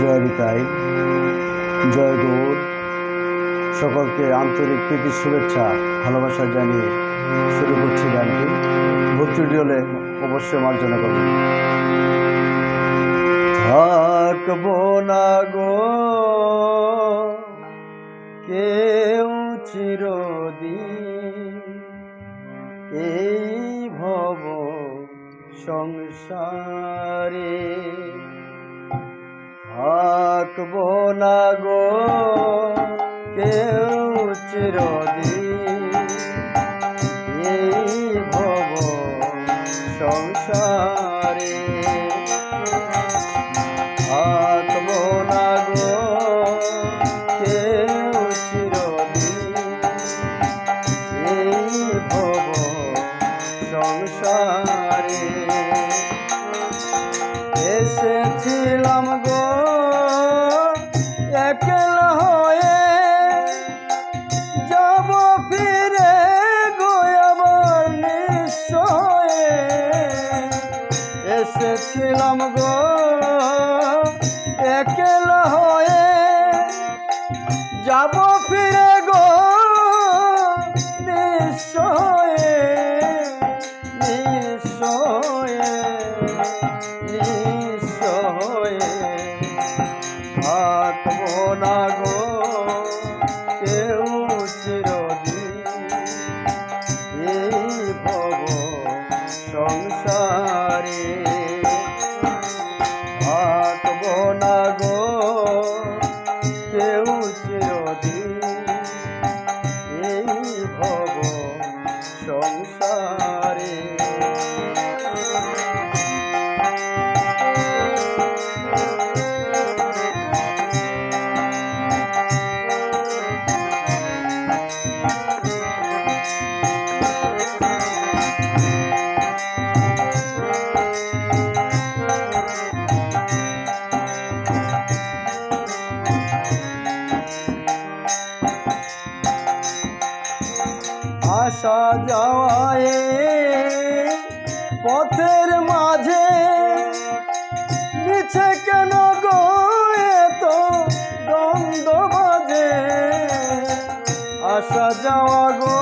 জয় নিতাই। জয় গৌর। সকলকে আন্তরিক প্রীতির শুভেচ্ছা, ভালোবাসা জানিয়ে শুরু করছি গানটি। ভুল হলে অবশ্যই মার্জনা করবেন। থাকব না গো, কেউ চিরদিন এই ভব সংসারে। থাকব না গো কেউ চিরদিন। এই ভব সংসারে এসেছিলাম গো। একলা হয়ে যাব ফিরে গো। নিশ্চয়ে নিশ্চয়ে নিশ্চয়ে থাকব না গো। সংসারে যাওয়ায় পথের মাঝে নিচে কেন তো দ্বন্দ্ব বাজে? আসা যাওয়া গো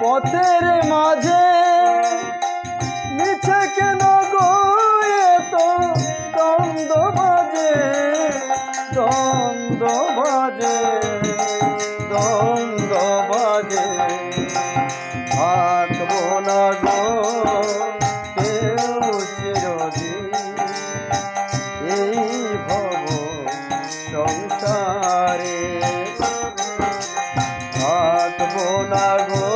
পথের মাঝে নিচে কেন তো না গো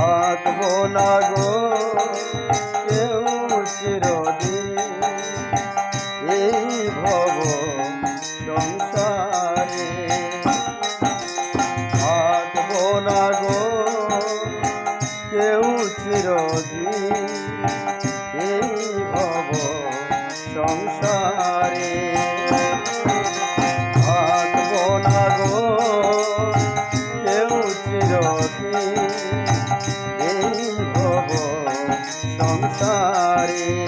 থাকব না গো, কেউ চিরদিন এই ভব সংসারে। থাকব না গো, কেউ চিরদিন এই ভব সংসারে। অন্তরে